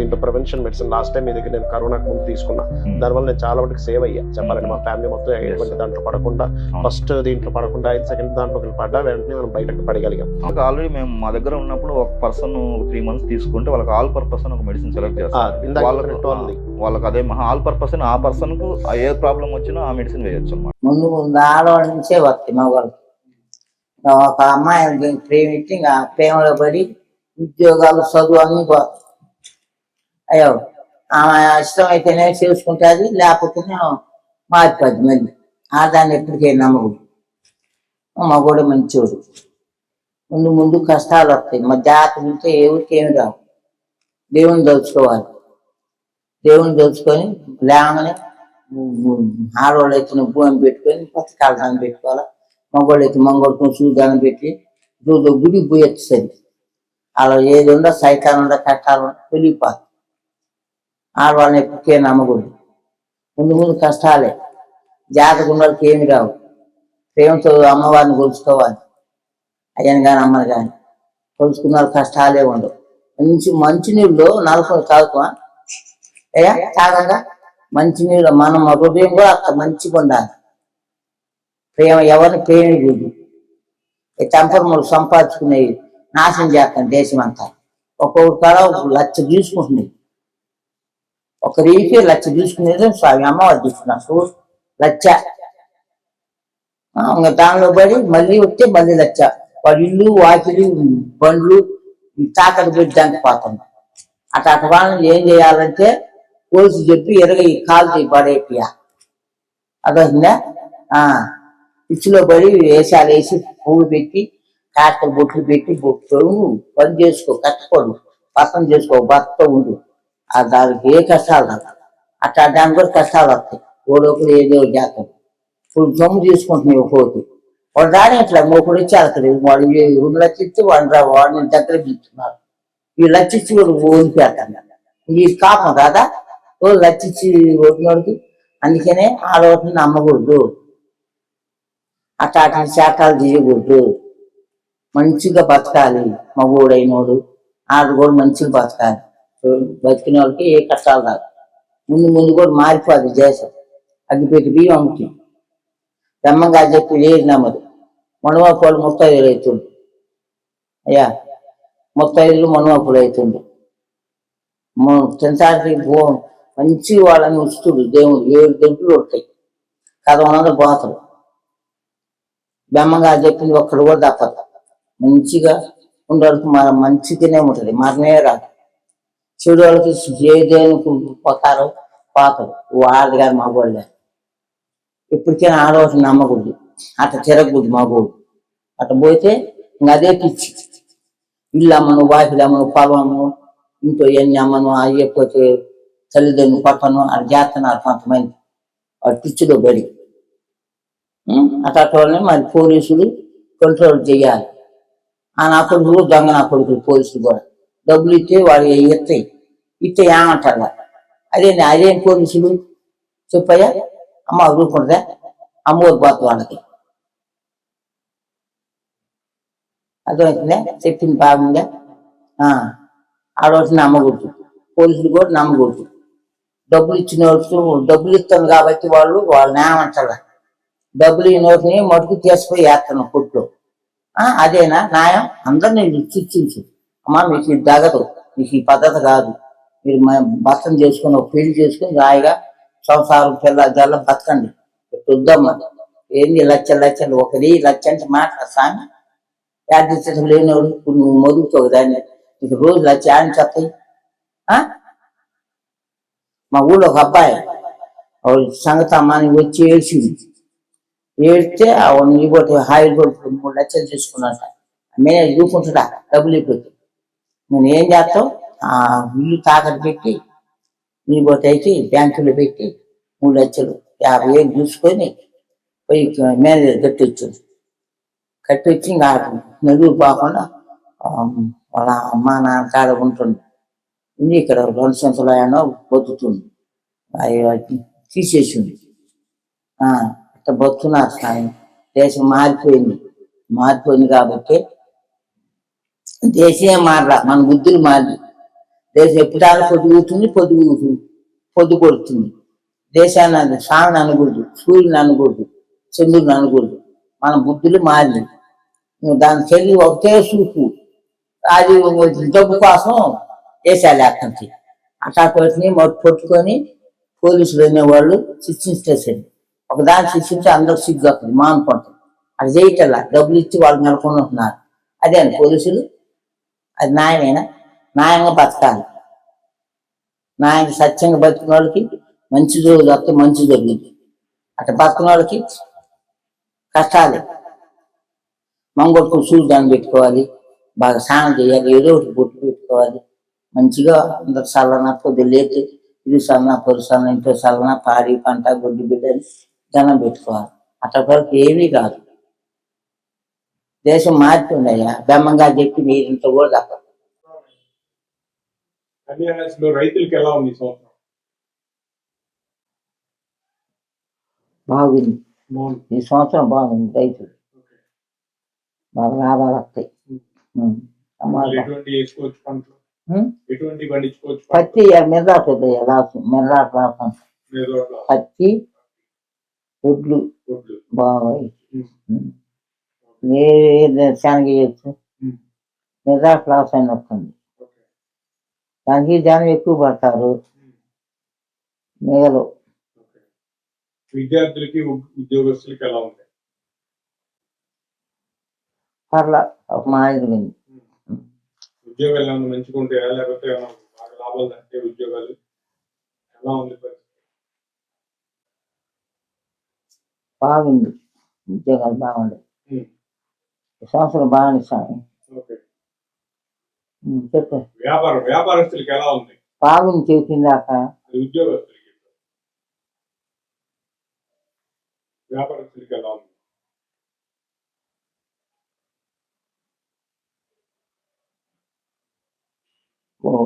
దీంట్లో prevention medicine last time మీ దగ్గర నేను కరోనాకు ముందు తీసుకున్నా. దానివల్ల నేను చాలా వరకు సేవ్ అయ్యా. చెప్పాలంటే మా ఫ్యామిలీ మొత్తం ఎటువంటి దాంట్లో పడకుండా ఫస్ట్ దీంట్లో పడకుండా ఐదు సెకండ్ దాంట్లో పడ్డా వెంటనే మనం బయటకు పడగలిగాం. ఆల్రెడీ మేము మా దగ్గర ఉన్నప్పుడు ఒక పర్సన్ త్రీ మంత్స్ తీసుకుంటే వాళ్ళకి ఆల్ పర్పస్ అని ఒక మెడిసిన్ సెలెక్ట్ చేస్తారు. వాళ్ళకు. వాళ్ళకి అదే ఆల్ పర్పస్ ఆ పర్సన్కు ఏ ప్రాబ్లం వచ్చినా ఆ మెడిసిన్ వేయొచ్చు అనమాట ముందు ముందు ఆడవాళ్ళ నుంచే వస్తాయి మగవాళ్ళకి ఇంకా ఒక అమ్మాయి ప్రేమించి ఇంకా ప్రేమలో పడి ఉద్యోగాలు చదువు అన్ని పోతాయి అయ్యో ఆమె ఇష్టం అయితేనే చేసుకుంటుంది లేకపోతే మారిపోద్ది మళ్ళీ. ఆదాన్ని ఎప్పటికీ నమ్మకూడదు. మగోడు మంచోడు. ముందు ముందు కష్టాలు వస్తాయి. మా జాతర ఉంటే ఎవరికి ఏమి రావు. దేవుని దోచుకోవాలి. దేవుని దోచుకొని లేమని ఆడవాళ్ళు అయితే భూమి పెట్టుకొని పచ్చకాల దాన్ని పెట్టుకోవాలి? మగవాళ్ళు అయితే మంగళతో సూదానం పెట్టి రోజు గుడి పోయొచ్చు సరి అలా ఏది ఉందో సైతాలు ఉందో కట్టాలు ఉందో వెళ్ళిపోతుంది ఆడవాళ్ళని ఎప్పటికే నమ్మకూడదు. ముందు ముందు కష్టాలే. జాతకు ఉన్న వాళ్ళకి ఏమి రావు. ప్రేమతో అమ్మవారిని కొలుచుకోవాలి. అయ్యని కానీ అమ్మని కానీ కొలుచుకున్న కష్టాలే ఉండవు. మంచి మంచినీళ్ళు నలుపుని తాగుతామా అయ్యా తాగంగా? మంచినీళ్ళు మనం హృదయం కూడా అంత మంచిగా ఉండాలి ప్రేమ ఎవరిని ప్రేమికుడు ఈ టెంపర్ములు సంపాదించుకునేవి నాశనం చేస్తాం దేశం అంతా ఒక్కొక్క లచ్చ ఒక తీసుకుంటున్నాయి ఒక రీకి లచ్చ తీసుకునేది స్వామి అమ్మవారు తీసుకున్నారు. లచ్చ. ఇంకా దానిలో పడి మళ్ళీ వస్తే మళ్ళీ లచ్చ. వాడు ఇల్లు వాకిలి బండ్లు ఈ తాకట్టు పెట్టి పోతుంది అట్లా అటు వాళ్ళని ఏం చేయాలంటే పోలీసు చెప్పి ఎరగ ఈ కాలు పడేపియా అదొందా ఆ పిచ్చిలో పడి వేషాలు వేసి పువ్వు పెట్టి కాస్త బొట్లు పెట్టి బొట్లు పని చేసుకో కష్టపడు పక్కన చేసుకో భర్త ఉండు. ఆ దానికి ఏ కష్టాలు రావు అట్లా దానికి కూడా కష్టాలు వస్తాయి ఓడొకడు ఏదో ఒకటి ఇప్పుడు సొమ్ము తీసుకుంటున్నాయి పోతే వాడు రాని ఇట్లా మూకుడు వచ్చి అక్కడ వాడు రెండు లక్షలు రా వాడిని దగ్గర ఇస్తున్నారు ఈ లచ్చిచ్చి ఇచ్చి వాడు ఓడిపోతాను ఈ కాపం కాదా ఓ లచ్చిచ్చి ఓడినోడికి అందుకనే ఆడవాటిని నమ్మకూడదు అట్లా అట్లా శాఖలు తీయకూడదు మంచిగా బతకాలి మగోడైనోడు ఆడు కూడా మంచిగా బతకాలి బతికిన వాళ్ళకి ఏ కష్టాలు రాదు ముందు ముందు కూడా మారిపోదు దేశం. అగ్గిపెట్టి బియ్యం అమ్ముతుంది బ్రహ్మంగా చెప్పి లేదు నమ్మదు మనవాపులు ముత్తైదులు అవుతుండు అయ్యా ముత్తైదులు మనవాపులు అవుతుండు తినటానికి మంచి వాళ్ళని ఉంచుతుడు దేవుడు. ఏడు గంటలు ఉంటాయి. కథ పోతాడు బ్రహ్మంగా చెప్పింది ఒక్కడు కూడా తప్పదు. మంచిగా ఉండడానికి మన మంచిగానే ఉంటుంది. మరణే రాదు. చెడు వాళ్ళకి ఏ పోతారు పోతారో పోతారు. వాళ్ళది కాదు మగవాళ్ళే. ఇప్పటికైనా ఆడవాళ్ళని నమ్మకూడదు. అట్ట తిరగకూడదు మగవాడు అట్ట పోతే ఇంకా అదే పిచ్చి. ఇల్లు అమ్మను వాకిలు అమ్మను పొలము ఇంట్లో ఎన్ని అమ్మను అయ్యకపోతే తల్లిదండ్రులు కొట్టను అది చేస్తున్నారు కొంతమంది. వాడు పిచ్చిలో బడి. ఉం? వాళ్ళని మరి పోలీసులు కంట్రోల్ చేయాలి. ఆ నా కొడుకులు దొంగ నా కొడుకులు పోలీసులు కూడా. డబ్బులు ఇస్తే వాళ్ళు ఇస్తాయి ఇస్తే ఏమంటారు అదే అదేం పోలీసులు? చెప్పయ్యా. అమ్మ రూపుంటుందా అమ్మోరు పోతుంది వాళ్ళకి అర్థమవుతుందా? చెప్పింది బాగుందా? ఆ, నమ్మకూడదు పోలీసులు కూడా నమ్మకూడదు డబ్బులు ఇచ్చిన వాళ్ళు డబ్బులు ఇస్తాను కాబట్టి వాళ్ళు వాళ్ళని ఏమంటారు డబ్బులు ఈ నోటిని మటుకు తీసుకుపోయి వేస్తాను కొట్లో అదేనా? న్యాయం? అందరినీ చర్చించు అమ్మ మీకు ఇది తగదు. మీకు ఈ పద్ధతి కాదు. మీరు భర్తను చేసుకుని ఒక పెళ్ళి చేసుకుని రాయిగా సంసారం పిల్ల జల్ల బతకండి. చూద్దామా ఏంది లచ్చ లచ్చలు? ఒకది లచ్చ అంటే మాట సామి యాదృష్టం లేనివాడు. ఇప్పుడు నువ్వు మొదుగుతావు దాన్ని. నీకు రోజు లచ్చ అని చెప్తాయి మా ఊళ్ళో ఒక అబ్బాయి ఆవిడ సంగతి అమ్మాని వచ్చి ఏడ్చింది. ఏడితే ఆవిడ ఇవ్వటి హాయిల్ కొడుకు మూడు లక్షలు తీసుకున్నట మేనేజ్ చూసుకుంటాడా? డబ్బులు ఇవ్వదు నేను ఏం చేస్తావు? ఆ ఇల్లు తాకట్టు పెట్టి నీ పోతే బ్యాంకులో పెట్టి మూడు లక్షలు యాభై వేలు చూసుకొని పోయి మేనేజర్ కట్టి వచ్చింది కట్టి వచ్చి ఇంకా నలుగురు పోకుండా వాళ్ళ అమ్మ నాన్న కాడ ఉంటుంది ఉంది ఇక్కడ రెండు సంవత్సరాలు అయినా బతుకుతుంది అవి తీసేసింది ఆ, అట్లా బతుకున్నారు సాయం. దేశం మారిపోయింది. మారిపోయింది కాబట్టి దేశమే మారలా మన బుద్ధులు మారి దేశం ఎప్పుడాలు పొద్దుగుతుంది పొద్దుగుతుంది పొద్దు కొడుతుంది. దేశాన్ని అన అనకూడదు సూర్యుని అనకూడదు చంద్రుని అనకూడదు. మన బుద్ధులు మారింది నువ్వు దాని చెల్లి ఒకటే చూపు. రాజీవ్ డబ్బు కోసం దేశాలు అక్కడికి అట్లా కొట్టి పట్టుకొని పోలీసులు అనేవాళ్ళు శిక్షించేసేది ఒకదాన్ని శిక్షించి అందరూ సిగ్గు అక్కడ మానుకుంటారు అది చేయటల్లా డబ్బులు ఇచ్చి వాళ్ళు నెలకొని ఉంటున్నారు అదే అండి పోలీసులు అది న్యాయమేనా? న్యాయంగా బతకాలి. న్యాయంగా సత్యంగా బతికిన వాళ్ళకి మంచి రోజులు వస్తే మంచి జరిగింది అట్లా బతికిన వాళ్ళకి కష్టాలే. మంగళకు సూర్యుదాన్ని పెట్టుకోవాలి. బాగా స్నానం చేయాలి. ఏదో ఒకటి బొట్టు పెట్టుకోవాలి. మంచిగా అందరు చల్లన పొద్దు లేచి ఇది చల్లన పొరు సన్న ఇంట్లో చల్లన పాడి పంట గొడ్డు బిడ్డని దండం పెట్టుకోవాలి. అట్లా వరకు ఏమీ కాదు. దేశం మారుతుందయ్యా. బెమ్మంగా చెప్పి మీరింత కూడా తప్ప కళ్యాణలో రైతులకి ఎలా ఉంది ఈ సంవత్సరం? బాగుంది. బాగుంది. ఈ సంవత్సరం బాగుంది రైతులు. బాగా లాభాలు వస్తాయి. అమ్మాలి. ఎటువంటి వేసుకోవచ్చు పంటలు? ఉం? ఎటువంటి పండించుకోవచ్చు పత్తి మిర్రాతుంది లాస్ మిర్రాకు లాభం. పత్తి బాగున్నాయి ఉం. ఏ శనగ చేయొచ్చు. మిర్రా క్లాస్ అని వస్తుంది. దానికి జనం ఎక్కువ పడతారు. మిగలు ఓకే. విద్యార్థులకి ఉద్యోగస్తులకి ఎలా ఉంది పర్లా ఒక మాదిరి ఉంది ఉద్యోగాలు ఏమైనా మంచిగా ఉంటాయా లేకపోతే బాగా లాభాలు అంటే ఉద్యోగాలు ఎలా ఉంది బాగుంది ఉద్యోగాలు బాగుంది ఉం. ఈ సంవత్సరం స్వామి చెప్పు. వ్యాపారం వ్యాపారస్తులకి ఎలా ఉంది? చెప్పిందాక అది ఉద్యోగస్తులకి వ్యాపారస్తులకి ఎలా ఉంది?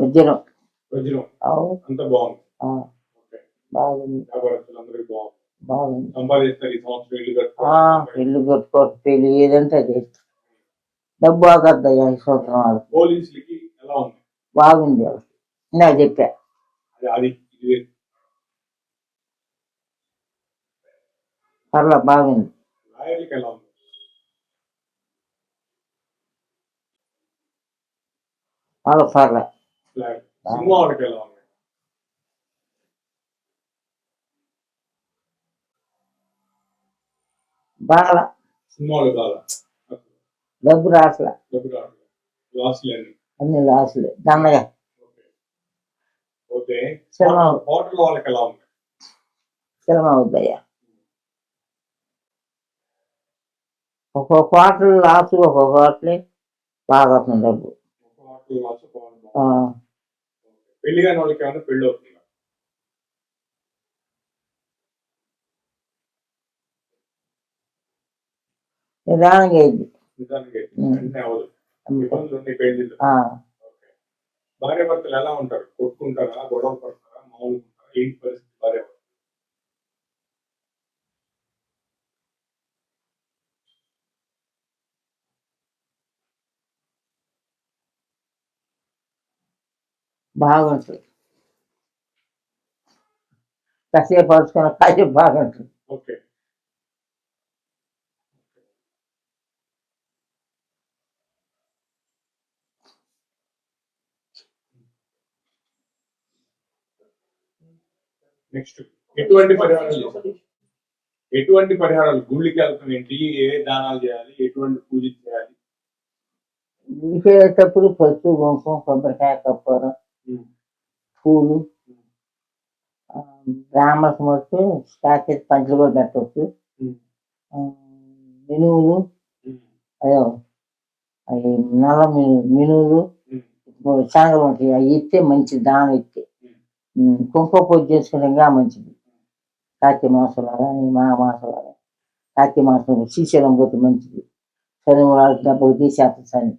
వజ్రం. వజ్రం. అవు అంత బాగుంది. ఆ, బాగుంది. వ్యాపారస్తులు అందరికీ బాగుంది. ఇల్లు కట్టుకోవచ్చు పెళ్ళి ఏదంటే అది డబ్బు ఆగద్దయ్యా ఈ సంవత్సరం బాగుంది ఇందా చెప్పా. పర్లా బాగుంది. వాళ్ళకి పర్లా. లాయర్ సినిమా వాళ్ళకి ఎలా ఉంది బాగా. సినిమా వాళ్ళు కాదా డబ్బు రాట్లా డబ్బు రావట్లేదు లాస్ లేని. అన్ని లాసులే దండగా ఓకే. సినిమా హోటల్ వాళ్ళకి ఎలా ఉంది? సినిమా అవుద్దయ్యా. ఒక్కొక్క క్వార్టర్ లాస్ ఒక్కొక్క క్వార్టర్ బాగా వస్తుంది డబ్బు. పెళ్ళి కాని వాళ్ళకి ఏమైనా పెళ్ళి అవుతుందా? ఆ, ఓకే. భార్య భర్తలు ఎలా ఉంటారు? కొట్టుకుంటారా? గొడవ పడతారా? మామూలు ఉంటారా? ఏంటి పరిస్థితి భార్య భర్తలు? బాగుంటుంది. కాసేపు పరుచుకున్న కాసేపు బాగుంటుంది. ఓకే. నెక్స్ట్ ఎటువంటి పరిహారాలు? ఎటువంటి పరిహారాలు? గుళ్ళకి వెళ్తాం ఏంటి? ఏ దానాలు చేయాలి? ఎటువంటి పూజ చేయాలి? విడిపోయేటప్పుడు పసుపు కుంకుమ కొబ్బరికాయ కప్పూరం. పూలు ఆ, బ్రాహ్మణకు మొత్తం ప్యాకెట్ పంచులు కూడా పెట్టవచ్చు మినువులు. అయ్యో అవి నల్ల మిను మినువులు. శనగలు ఉంటాయి. అవి ఇస్తే మంచి దానం ఇస్తే. కుంకుమ పూజ చేసుకుని ఇంకా మంచిది. కార్తీక మాసంలో కానీ మా మాసంలో కానీ కార్తీక మాసంలో శ్రీశైలం పోతే మంచిది. శని వాళ్ళకి దెబ్బకు తీసేస్తా శని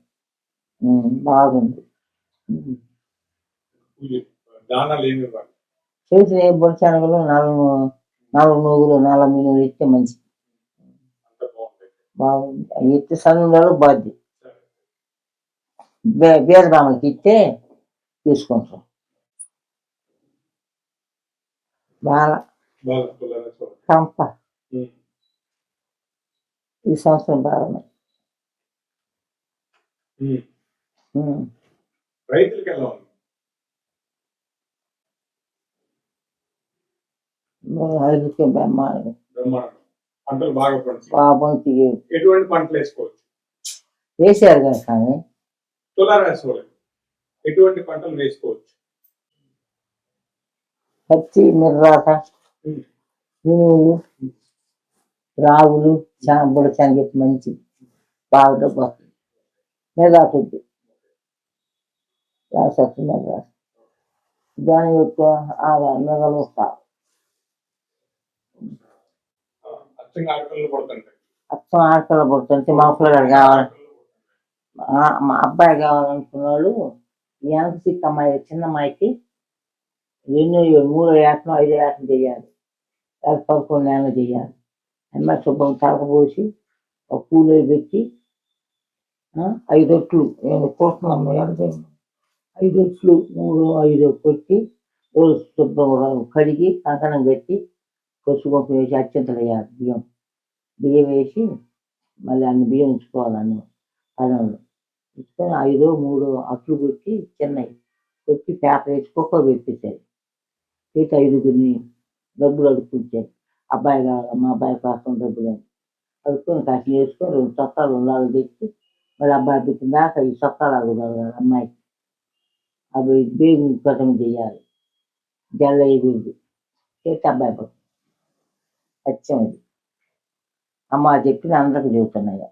ఉమ్, బాగుంది. చేసిన ఏ బొడిశనగలు నాలుగు నాలుగు నూగులు నాలుగు మినుగులు ఇస్తే మంచి అంత బాగుంది. ఇస్తే సన్నులలో బాధ్య సరే. బే బేదబామకి ఇస్తే తీసుకుంటాం. చూడండి. కంప. ఈ సంవత్సరం. ఉమ్. రైతులకి ఎలా ఉంది? బ్రహ్మాండం బ్రహ్మాండం పంటలు బాగా బాగుంది ఎటువంటి పంటలు వేసుకోవచ్చు? వేసారు కదా కానీ తులారాశి ఎటువంటి పంటలు వేసుకోవచ్చు? మిర్రాట. ఉమ్. మినువులు రాగులు బుడ శనగ మంచి బాగా డబ్బు వస్తుంది మెర్రాట వద్దు రాసొచ్చు దాని యొక్క ఆగా మెగలు వస్తాయి. ఆ, అచ్చంగా ఆడపిల్లలు పడుతుంటాయి అచ్చం ఆడపిల్ల పుడుతుంటే మా పిల్లగాడు కావాలి. మా- అబ్బాయి కావాలనుకున్న వాళ్ళు ఈ వెనక సిక్ అమ్మాయి చిన్న అమ్మాయికి ఎన్నో మూడో ఏటం ఐదో ఏటం చేయాలి. లేకపోతే పదకొండు నెలలు చేయాలి. అమ్మాయి శుభ్రం తలకపోసి ఒక పూలు పెట్టి ఐదు ఒట్లు. నేను కోస్తున్నాం ఐదు ఒట్లు మూడు ఐదు కొట్టి రోజు శుభ్రం కడిగి కంకణం కట్టి పసుపు వేసి అత్యంతలు వేయాలి. బియ్యం. బియ్యం వేసి మళ్ళీ అన్ని బియ్యం ఉంచుకోవాలి అన్ని. పదంలో ఉంచుకొని ఐదో మూడో అట్లు కొట్టి చిన్నవి కొట్టి పేపర్ వేసి కుక్కర్ పెట్టేసారు పెట్టి ఐదుగురిని డబ్బులు అడుక్కుంటారు అబ్బాయి కావాలి మా అబ్బాయి కోసం డబ్బులు అని. అడుక్కొని కాసి వేసుకొని రెండు చొక్కాలు ఉండాలి తెచ్చి మళ్ళీ అబ్బాయి పెట్టిన దాకా ఈ చొక్కాలు అడుగుతారు అమ్మాయికి అవి బేగు కథం చేయాలి. జల్ల ఎగురుది చేతి అబ్బాయి పట్టు సత్యం ఇది అమ్మ చెప్పిన అందరికి చెబుతున్నాయి?